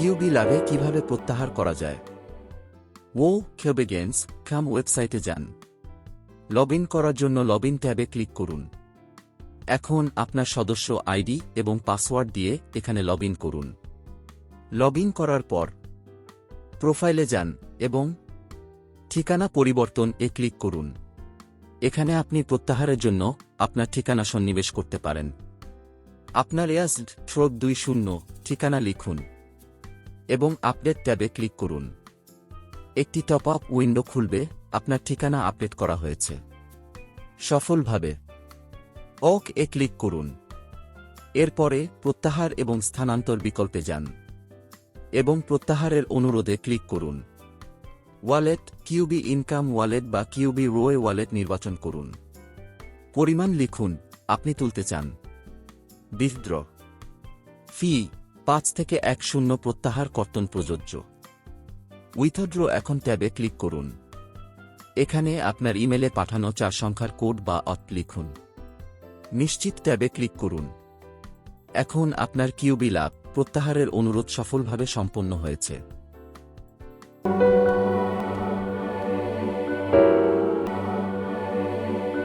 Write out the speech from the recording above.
কিউবি লাভে কীভাবে প্রত্যাহার করা যায়? ও খেবে গেমস খাম ওয়েবসাইটে যান। লগ করার জন্য লগ ইন ট্যাবে ক্লিক করুন। এখন আপনার সদস্য আইডি এবং পাসওয়ার্ড দিয়ে এখানে লগ করুন। লগ করার পর প্রোফাইলে যান এবং ঠিকানা পরিবর্তন এ ক্লিক করুন। এখানে আপনি প্রত্যাহারের জন্য আপনার ঠিকানা সন্নিবেশ করতে পারেন। আপনার এয়াসড ট্রোক দুই শূন্য ঠিকানা লিখুন। এবং আপডেট ট্যাবে ক্লিক করুন। একটি টপ আপ উইন্ডো খুলবে, আপনার ঠিকানা আপডেট করা হয়েছে। সফলভাবে। ওক এ ক্লিক করুন। এরপরে প্রত্যাহার এবং স্থানান্তর বিকল্পে যান এবং প্রত্যাহারের অনুরোধে ক্লিক করুন। ওয়ালেট, কিউবি ইনকাম ওয়ালেট বা কিউবি রোয়ে ওয়ালেট নির্বাচন করুন। পরিমাণ লিখুন, আপনি তুলতে চান। বিদ্র ফি। পাঁচ থেকে এক শূন্য প্রত্যাহার কর্তন প্রযোজ্য। উইথড্র এখন ট্যাবে ক্লিক করুন। এখানে আপনার ইমেলে পাঠানো চার সংখ্যার কোড বা অট লিখুন। নিশ্চিত ট্যাবে ক্লিক করুন। এখন আপনার কিউবি লাভ প্রত্যাহারের অনুরোধ সফলভাবে সম্পন্ন হয়েছে।